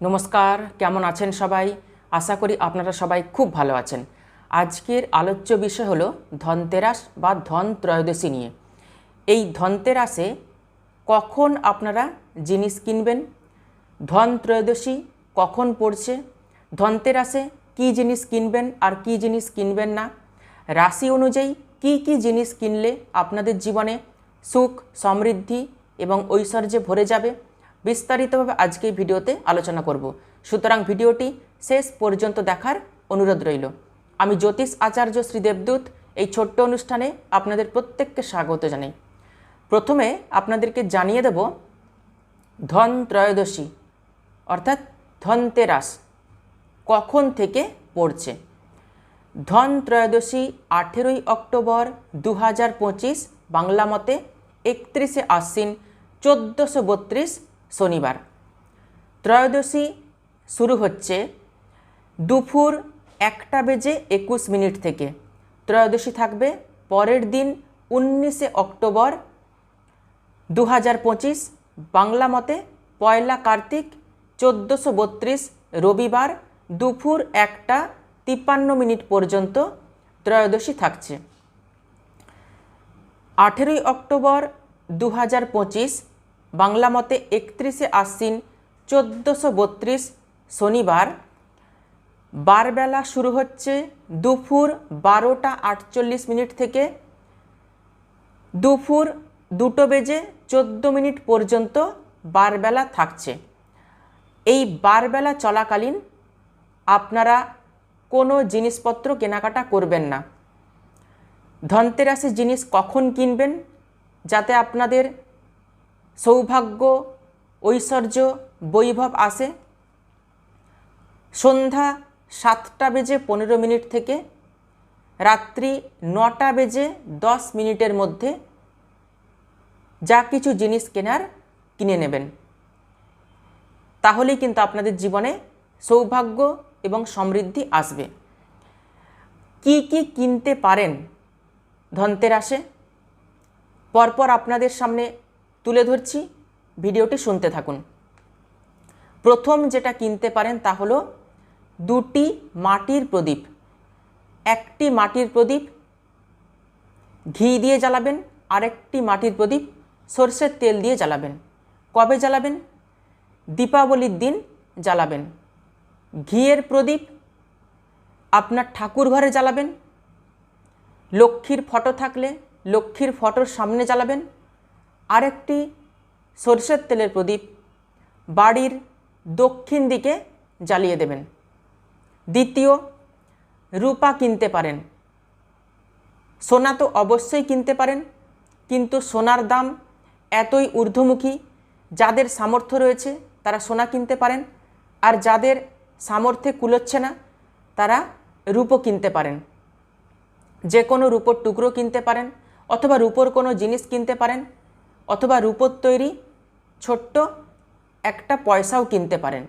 নমস্কার, কেমন আছেন সবাই? আশা করি আপনারা সবাই খুব ভালো আছেন। আজকের আলোচ্য বিষয় হলো ধনতেরাস বা ধন ত্রয়োদশী নিয়ে। এই ধনতেরাসে কখন আপনারা জিনিস কিনবেন? ধন ত্রয়োদশী কখন পড়ছে? ধনতেরাসে কি জিনিস কিনবেন আর কি জিনিস কিনবেন না? রাশি অনুযায়ী কি কি জিনিস কিনলে আপনাদের জীবনে সুখ, সমৃদ্ধি এবং ঐশ্বর্যে ভরে যাবে? বিস্তারিতভাবে আজকে এই ভিডিওতে আলোচনা করব। সুতরাং ভিডিওটি শেষ পর্যন্ত দেখার অনুরোধ রইল। আমি জ্যোতিষ আচার্য শ্রী দেবদূত, এই ছোট্ট অনুষ্ঠানে আপনাদের প্রত্যেককে স্বাগত জানাই। প্রথমে আপনাদেরকে জানিয়ে দেব, ধন ত্রয়োদশী, অর্থাৎ ধনতেরাস কখন থেকে পড়ছে? ধন ত্রয়োদশী আঠেরোই অক্টোবর দু হাজার পঁচিশ, বাংলা মতে একত্রিশে আশ্বিন, চোদ্দোশো বত্রিশ শনিবার। ত্রয়োদশী শুরু হচ্ছে দুপুর একটা বেজে একুশ মিনিট থেকে। ত্রয়োদশী থাকবে পরের দিন উনিশে অক্টোবর দু হাজার পঁচিশ, বাংলা মতে পয়লা কার্তিক চোদ্দোশো বত্রিশ, রবিবার দুপুর একটা তিপ্পান্ন মিনিট পর্যন্ত ত্রয়োদশী থাকছে। আঠেরোই অক্টোবর দু হাজার পঁচিশ বাংলা মতে একত্রিশে আশ্বিন চোদ্দোশো বত্রিশ শনিবার। বারবেলা শুরু হচ্ছে দুপুর বারোটা আটচল্লিশ মিনিট থেকে। দুপুর দুটো বেজে চোদ্দ মিনিট পর্যন্ত বারবেলা থাকছে। এই বারবেলা চলাকালীন আপনারা কোনো জিনিসপত্র কেনাকাটা করবেন না। ধনতেরাসের জিনিস কখন কিনবেন যাতে আপনাদের সৌভাগ্য, ঐশ্বর্য, বৈভব আসে। সন্ধ্যা সাতটা বেজে পনেরো মিনিট থেকে রাত্রি নটা বেজে দশ মিনিটের মধ্যে যা কিছু জিনিস কেনার কিনে নেবেন। তাহলেই কিন্তু আপনাদের জীবনে সৌভাগ্য এবং সমৃদ্ধি আসবে। কি কি কিনতে পারেন ধনতেরাসে? পরপর আপনাদের সামনে তুলে ধরছি, ভিডিওটি শুনতে থাকুন। প্রথম যেটা কিনতে পারেন তা হলো দুটি মাটির প্রদীপ। একটি মাটির প্রদীপ ঘি দিয়ে জ্বালাবেন, আরেকটি মাটির প্রদীপ সর্ষের তেল দিয়ে জ্বালাবেন। কবে জ্বালাবেন? দীপাবলির দিন জ্বালাবেন। ঘিয়ের প্রদীপ আপনার ঠাকুর ঘরে জ্বালাবেন। লক্ষ্মীর ফটো থাকলে লক্ষ্মীর ফটোর সামনে জ্বালাবেন। আরেকটি সরষের তেলের প্রদীপ বাড়ির দক্ষিণ দিকে জ্বালিয়ে দেবেন। দ্বিতীয়, রূপা কিনতে পারেন। সোনা তো অবশ্যই কিনতে পারেন, কিন্তু সোনার দাম এতই ঊর্ধ্বমুখী, যাদের সামর্থ্য রয়েছে তারা সোনা কিনতে পারেন, আর যাদের সামর্থ্যে কুলোচ্ছে না, তারা রূপো কিনতে পারেন। যে কোনো রূপোর টুকরো কিনতে পারেন, অথবা রূপোর কোনো জিনিস কিনতে পারেন অথবা রূপোর তৈরি ছোট্ট একটা পয়সাও কিনতে পারেন।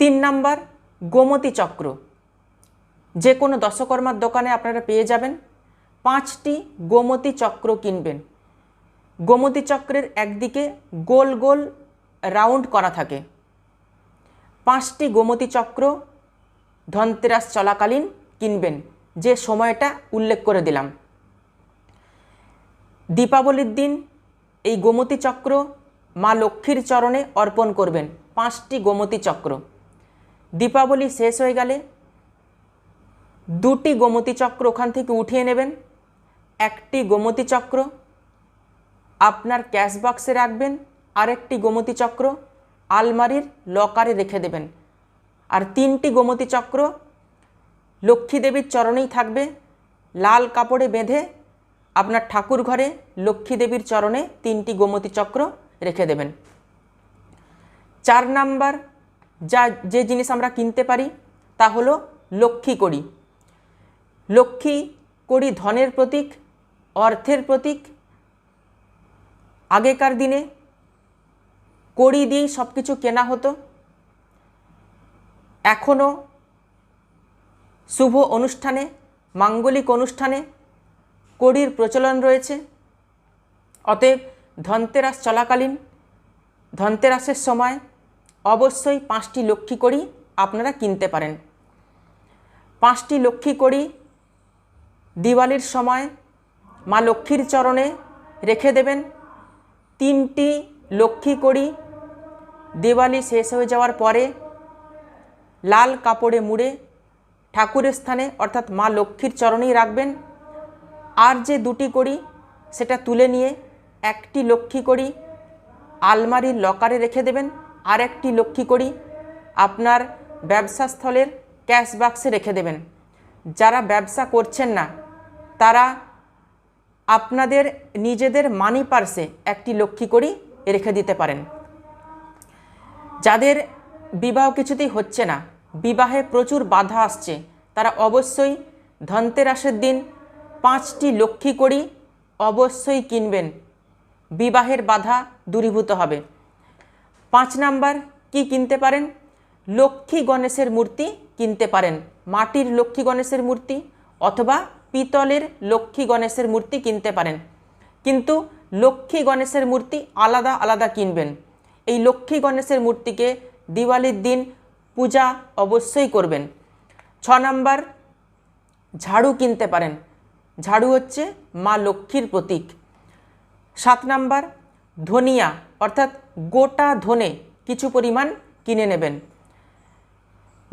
তিন নাম্বার, গোমতী চক্র। যে কোনো দশকর্মার দোকানে আপনারা পেয়ে যাবেন পাঁচটি গোমতী চক্র কিনবেন। গোমতী চক্রের একদিকে গোল গোল রাউন্ড করা থাকে। পাঁচটি গোমতী চক্র ধনতেরাস চলাকালীন কিনবেন, যে সময়টা উল্লেখ করে দিলাম। দীপাবলির দিন এই গোমতী চক্র মা লক্ষ্মীর চরণে অর্পণ করবেন, পাঁচটি গোমতী চক্র। দীপাবলি শেষ হয়ে গেলে দুটি গোমতী চক্র ওখান থেকে উঠিয়ে নেবেন। একটি গোমতী চক্র আপনার ক্যাশ বক্সে রাখবেন, আরেকটি গোমতী চক্র আলমারির লকারে রেখে দেবেন। আর তিনটি গোমতী চক্র লক্ষ্মী দেবীর চরণেই থাকবে, লাল কাপড়ে বেঁধে আপনার ঠাকুর ঘরে লক্ষ্মী দেবীর চরণে তিনটি গোমতী চক্র রেখে দেবেন। চার নাম্বার যা, যে জিনিস আমরা কিনতে পারি, তা হলো লক্ষ্মী কড়ি। লক্ষ্মী কড়ি ধনের প্রতীক, অর্থের প্রতীক। আগেকার দিনে কড়ি দিয়েই সব কিছু কেনা হতো। এখনও শুভ অনুষ্ঠানে, মাঙ্গলিক অনুষ্ঠানে কড়ির প্রচলন রয়েছে। অতএব ধনতেরাস চলাকালীন, ধনতেরাসের সময় অবশ্যই পাঁচটি লক্ষ্মী করি আপনারা কিনতে পারেন। পাঁচটি লক্ষ্মী করি দিওয়ালির সময় মা লক্ষ্মীর চরণে রেখে দেবেন। তিনটি লক্ষ্মী করি দিওয়ালি শেষ হয়ে যাওয়ার পরে লাল কাপড়ে মুড়ে ঠাকুরের স্থানে অর্থাৎ মা লক্ষ্মীর চরণেই রাখবেন। আর যে দুটি করি, সেটা তুলে নিয়ে একটি লক্ষ্মী করি, আলমারির লকারে রেখে দেবেন। আর একটি লক্ষ্মী করি, আপনার ব্যবসাস্থলের ক্যাশ বাক্সে রেখে দেবেন। যারা ব্যবসা করছেন না, তারা আপনাদের নিজেদের মানি পার্সে একটি লক্ষ্মী করি রেখে দিতে পারেন। যাদের বিবাহ কিছুতেই হচ্ছে না, বিবাহে প্রচুর বাধা আসছে, তারা অবশ্যই ধনতেরাসের দিন পাঁচটি লক্ষ্মী করি অবশ্যই কিনবেন। বিবাহের বাধা দূরীভূত হবে। পাঁচ নাম্বার, কি কিনতে পারেন? লক্ষ্মী গণেশের মূর্তি কিনতে পারেন। মাটির লক্ষ্মী গণেশের মূর্তি অথবা পিতলের লক্ষ্মী গণেশের মূর্তি কিনতে পারেন। কিন্তু লক্ষ্মী গণেশের মূর্তি আলাদা আলাদা কিনবেন। এই লক্ষ্মী গণেশের মূর্তিকে দিওয়ালির দিন পূজা অবশ্যই করবেন। ছ নাম্বার, ঝাড়ু কিনতে পারেন। ঝাড়ু হচ্ছে মা লক্ষ্মীর প্রতীক। সাত নাম্বার, ধনিয়া, অর্থাৎ গোটা ধনে কিছু পরিমাণ কিনে নেবেন।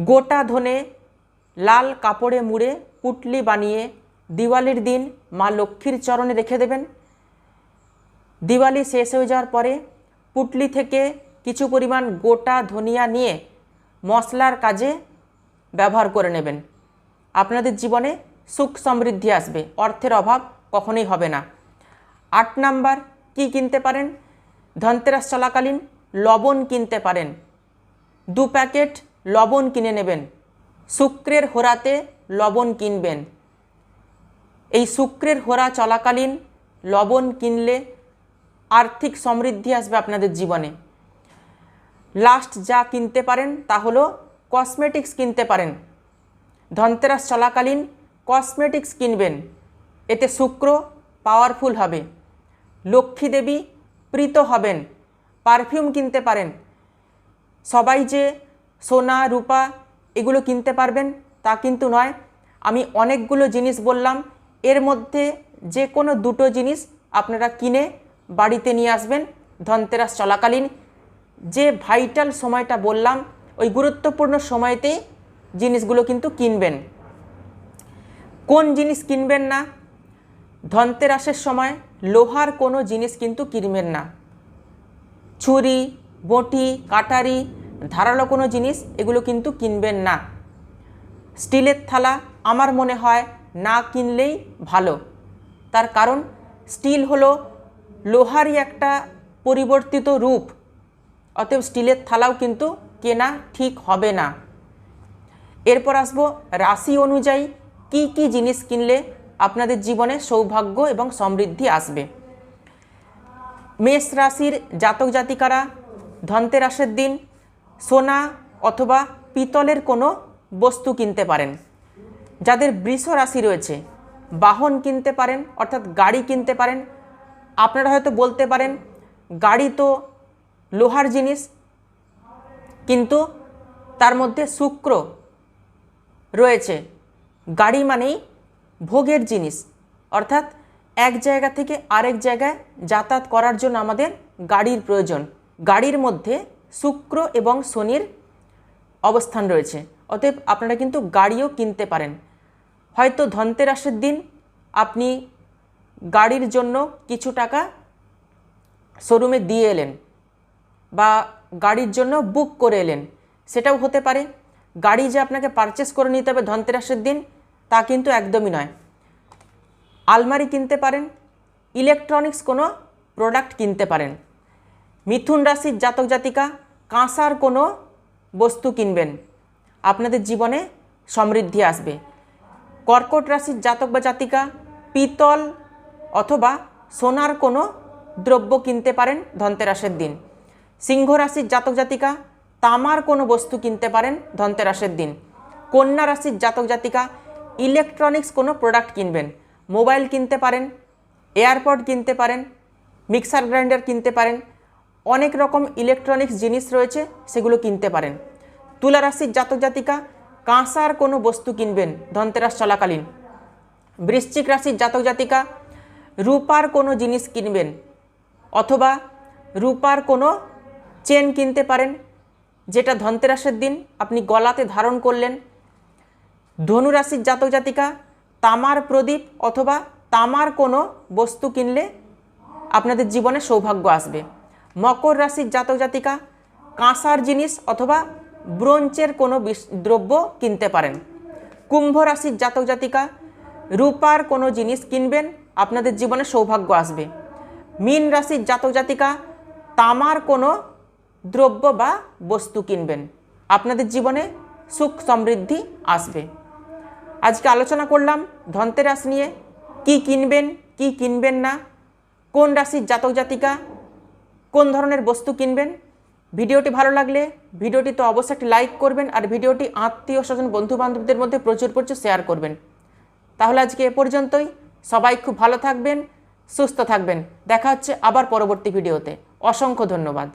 গোটা ধনে লাল কাপড়ে মুড়ে পুটলি বানিয়ে দিওয়ালির দিন মা লক্ষ্মীর চরণে রেখে দেবেন। দিওয়ালি শেষ হয়ে যাওয়ার পরে পুটলি থেকে কিছু পরিমাণ গোটা ধনিয়া নিয়ে মশলার কাজে ব্যবহার করে নেবেন। আপনাদের জীবনে সুখ সমৃদ্ধি আসবে, অর্থের অভাব কখনোই হবে না। আট নাম্বার, কি কিনতে পারেন? ধনতেরাস চলাকালীন লবণ কিনতে পারেন। দু প্যাকেট লবণ কিনে নেবেন। শুক্রের হোরাতে লবণ কিনবেন। এই শুক্রের হোরা চলাকালীন লবণ কিনলে আর্থিক সমৃদ্ধি আসবে আপনাদের জীবনে। লাস্ট যা কিনতে পারেন তা হলো কসমেটিক্স কিনতে পারেন। ধনতেরাস চলাকালীন কসমেটিক্স কিনবেন, এতে শুক্র পাওয়ারফুল হবে। লক্ষ্মী দেবী প্রীত হবেন, পারফিউম কিনতে পারেন। সবাই যে সোনা, রূপা এগুলো কিনতে পারবেন, তা কিন্তু নয়। আমি অনেকগুলো জিনিস বললাম, এর মধ্যে যে কোনো দুটো জিনিস আপনারা কিনে বাড়িতে নিয়ে আসবেন, ধনতেরাস চলাকালীন। যে ভাইটাল সময়টা বললাম, ওই গুরুত্বপূর্ণ সময়তেই জিনিসগুলো কিন্তু কিনবেন। কোন জিনিস কিনবেন না? ধনতেরাসের সময় লোহার কোনো জিনিস কিন্তু কিনবেন না। ছুরি, বটি, কাটারি, ধারালো কোনো জিনিস এগুলো কিন্তু কিনবেন না। স্টিলের থালা আমার মনে হয় না কিনলেই ভালো। তার কারণ স্টিল হলো লোহারই একটা পরিবর্তিত রূপ। অতএব স্টিলের থালাও কিন্তু কেনা ঠিক হবে না। এরপর আসব রাশি অনুযায়ী কি কি জিনিস কিনলে আপনাদের জীবনে সৌভাগ্য এবং সমৃদ্ধি আসবে? মেষ রাশির জাতক জাতিকারা, ধনতেরাসের দিন, সোনা অথবা পিতলের কোনো বস্তু কিনতে পারেন। যাদের বৃষ রাশি রয়েছে, বাহন কিনতে পারেন, অর্থাৎ গাড়ি কিনতে পারেন। আপনারা হয়তো বলতে পারেন, গাড়ি তো লোহার জিনিস, কিন্তু তার মধ্যে শুক্র রয়েছে। গাড়ি মানেই ভোগের জিনিস। অর্থাৎ এক জায়গা থেকে আরেক জায়গায় যাতায়াত করার জন্য আমাদের গাড়ির প্রয়োজন। গাড়ির মধ্যে শুক্র এবং শনির অবস্থান রয়েছে। অতএব আপনারা কিন্তু গাড়িও কিনতে পারেন। হয়তো ধনতেরাসের দিন আপনি গাড়ির জন্য কিছু টাকা শোরুমে দিয়ে এলেন বা গাড়ির জন্য বুক করে এলেন। সেটাও হতে পারে। গাড়ি যে আপনাকে পারচেস করে নিতে হবে ধনতেরাসের দিন তা কিন্তু একদমই নয়। আলমারি কিনতে পারেন, ইলেকট্রনিক্স কোনো প্রোডাক্ট কিনতে পারেন। মিথুন রাশির জাতক জাতিকা কাঁসার কোনো বস্তু কিনবেন। আপনাদের জীবনে সমৃদ্ধি আসবে। কর্কট রাশির জাতক বা জাতিকা পিতল অথবা সোনার কোনো দ্রব্য কিনতে পারেন ধনতেরাসের দিন। সিংহ রাশির জাতক জাতিকা তামার কোনো বস্তু কিনতে পারেন ধনতেরাসের দিন। কন্যা রাশির জাতক জাতিকা ইলেকট্রনিক্স কোনো প্রোডাক্ট কিনবেন, মোবাইল কিনতে পারেন, এয়ারপড কিনতে পারেন, মিক্সার গ্রাইন্ডার কিনতে পারেন, অনেক রকম ইলেকট্রনিক্স জিনিস রয়েছে, সেগুলো কিনতে পারেন। তুলা রাশির জাতক জাতিকা, কাঁসার কোনো বস্তু কিনবেন ধনতেরাস চলাকালীন। বৃশ্চিক রাশির জাতক জাতিকা, রূপার কোনো জিনিস কিনবেন, অথবা রূপার কোনো চেন কিনতে পারেন, যেটা ধনতেরাসের দিন আপনি গলাতে ধারণ করলেন ধনুরাশির জাতক জাতিকা, তামার প্রদীপ অথবা তামার কোনো বস্তু কিনলে আপনাদের জীবনে সৌভাগ্য আসবে। মকর রাশির জাতক জাতিকা, কাঁসার জিনিস অথবা ব্রোঞ্চের কোনো দ্রব্য কিনতে পারেন। কুম্ভ রাশির জাতক জাতিকা, রূপার কোনো জিনিস কিনবেন, আপনাদের জীবনে সৌভাগ্য আসবে। মীন রাশির জাতক জাতিকা, তামার কোনো দ্রব্য বা বস্তু কিনবেন, আপনাদের জীবনে সুখ সমৃদ্ধি আসবে। আজকে আলোচনা করলাম ধনতেরাস নিয়ে। কি কিনবেন কি কিনবেন না? কোন রাশির জাতক জাতিকা? কোন ধরনের বস্তু কিনবেন? ভিডিওটি ভালো লাগলে ভিডিওটি তো অবশ্যই একটি লাইক করবেন আর ভিডিওটি আত্মীয় স্বজন বন্ধু বান্ধবদের মধ্যে প্রচুর প্রচুর শেয়ার করবেন। তাহলে আজকে এ পর্যন্তই। সবাই খুব ভালো থাকবেন, সুস্থ থাকবেন। দেখা হচ্ছে আবার পরবর্তী ভিডিওতে। অসংখ্য ধন্যবাদ।